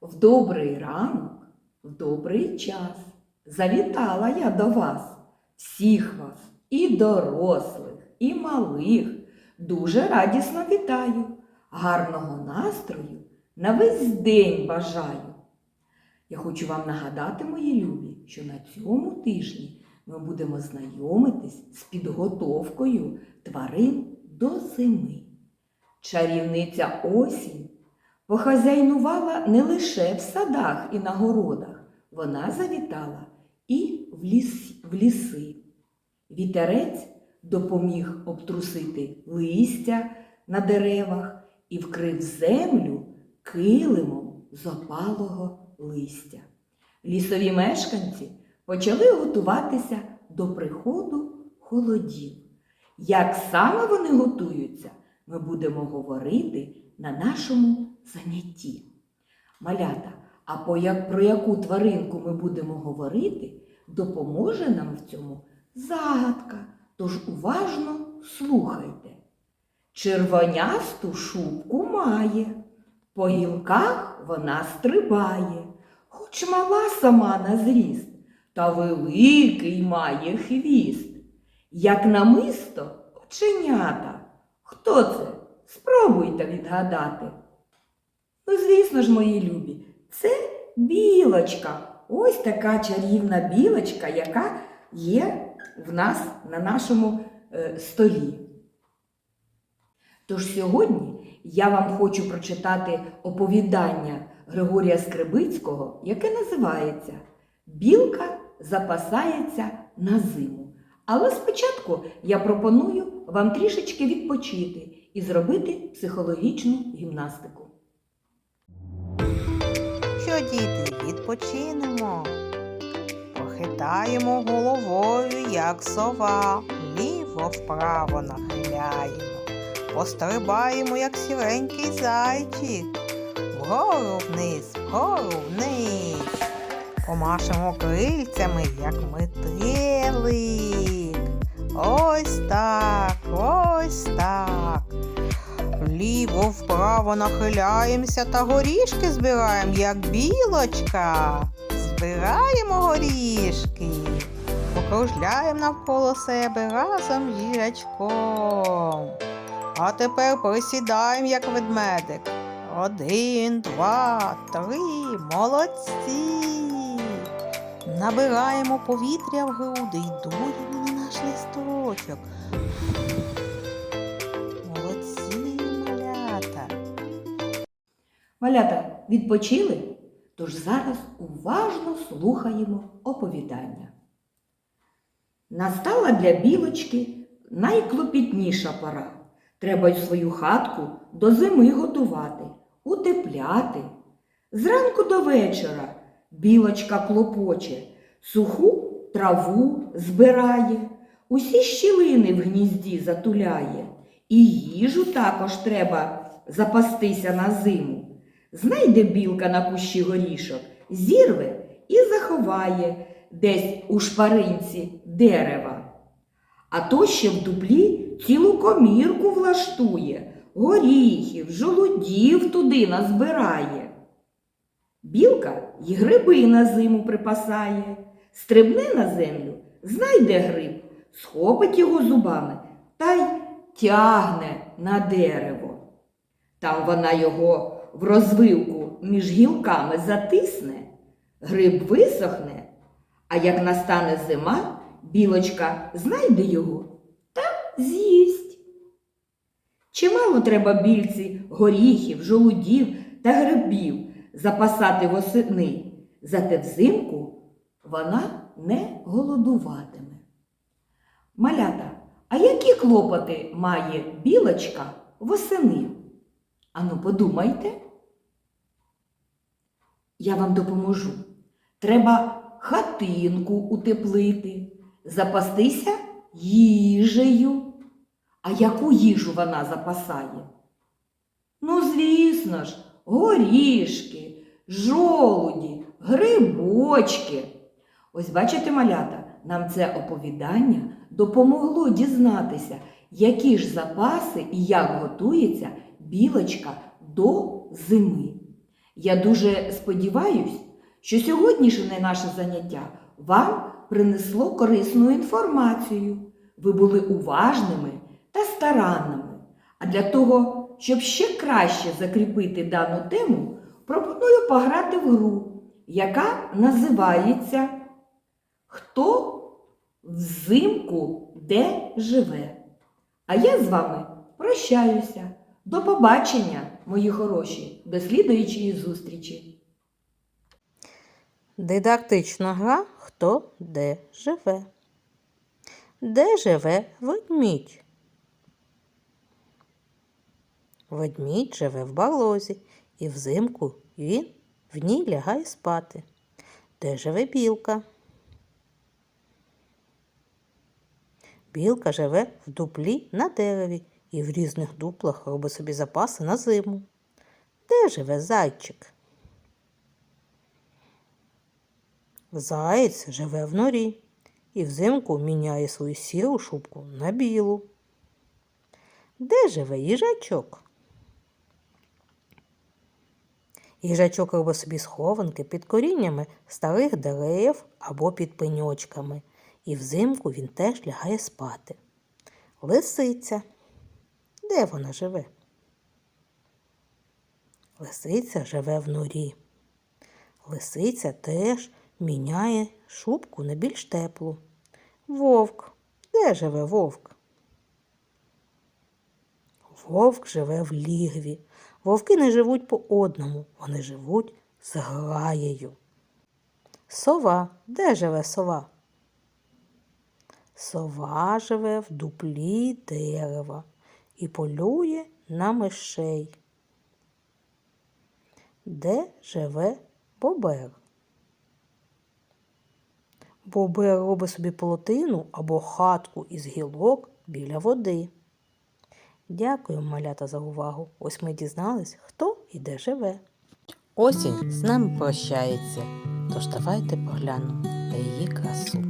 В добрий ранок, в добрий час завітала я до вас, всіх вас, і дорослих, і малих. Дуже радісно вітаю, гарного настрою на весь день бажаю. Я хочу вам нагадати, мої любі, що на цьому тижні ми будемо знайомитись з підготовкою тварин до зими. Чарівниця осінь похазяйнувала не лише в садах і на городах, вона завітала і в, ліс, в ліси. Вітерець допоміг обтрусити листя на деревах і вкрив землю килимом з опалого листя. Лісові мешканці почали готуватися до приходу холодів. Як саме вони готуються, ми будемо говорити на нашому занятті. Малята, а по як, про яку тваринку ми будемо говорити, допоможе нам в цьому загадка. Тож уважно слухайте. Червонясту шубку має, по гілках вона стрибає, хоч мала сама на зріст, та великий має хвіст. Як намисто оченята. Хто це? Спробуйте відгадати. Ну, звісно ж, мої любі, це білочка. Ось така чарівна білочка, яка є в нас на нашому е, столі. Тож сьогодні я вам хочу прочитати оповідання Григорія Скрибицького, яке називається Білка запасається на зиму. Але спочатку я пропоную вам трішечки відпочити і зробити психологічну гімнастику. Що, діти, відпочинемо? Похитаємо головою, як сова, ліво вправо нахиляємо. Пострибаємо, як сіренький зайчик. Вгору вниз, вгору вниз. Помашемо крильцями, як метелик. Ось так, ось так. Вліво вправо нахиляємося та горішки збираємо, як білочка. Збираємо горішки, покружляємо навколо себе разом з. А тепер присідаємо, як ведмедик. Один, два, три, молодці. Набираємо повітря в груди і дуємо наш листочок. Молодці, малята. Малята, відпочили? Тож зараз уважно слухаємо оповідання. Настала для білочки найклопітніша пора. Треба й свою хатку до зими готувати, утепляти. Зранку до вечора білочка клопоче, суху траву збирає, усі щілини в гнізді затуляє, і їжу також треба запастися на зиму. Знайде білка на кущі горішок, зірве і заховає десь у шпаринці дерева. А то ще в дуплі цілу комірку влаштує, горіхів, жолудів туди назбирає. Білка й гриби на зиму припасає, стрибне на землю, знайде гриб, схопить його зубами та й тягне на дерево. Там вона його в розвилку між гілками затисне, гриб висохне, а як настане зима, білочка знайде його та з'їсть. Чимало треба більці горіхів, жолудів та грибів запасати восени, зате взимку вона не голодуватиме. Малята, а які клопоти має білочка восени? Ану, подумайте. Я вам допоможу. Треба хатинку утеплити, запастися їжею. А яку їжу вона запасає? Ну, звісно ж, горішки, жолуді, грибочки. Ось бачите, малята, нам це оповідання допомогло дізнатися, які ж запаси і як готується білочка до зими. Я дуже сподіваюсь, що сьогоднішнє наше заняття вам принесло корисну інформацію. Ви були уважними та старанними. А для того, щоб ще краще закріпити дану тему, пропоную пограти в гру, яка називається Хто взимку де живе? А я з вами прощаюся. До побачення, мої хороші, до слідуючої зустрічі. Дидактична гра Хто де живе. Де живе ведмідь? Ведмідь живе в балозі, і взимку він в ній лягає спати. Де живе білка? Білка живе в дуплі на дереві і в різних дуплах робить собі запаси на зиму. Де живе зайчик? Заєць живе в норі і взимку міняє свою сіру шубку на білу. Де живе їжачок? Їжачок робить собі схованки під коріннями старих дерев або під пеньочками, і взимку він теж лягає спати. Лисиця. Де вона живе? Лисиця живе в норі. Лисиця теж міняє шубку на більш теплу. Вовк. Де живе вовк? Вовк живе в лігві. Вовки не живуть по одному, вони живуть з граєю. Сова. Де живе сова? Сова живе в дуплі дерева і полює на мишей. Де живе бобер? Бобер робить собі полотину або хатку із гілок біля води. Дякую, малята, за увагу. Ось ми дізнались, хто і де живе. Осінь з нами прощається, тож давайте поглянемо на її красу.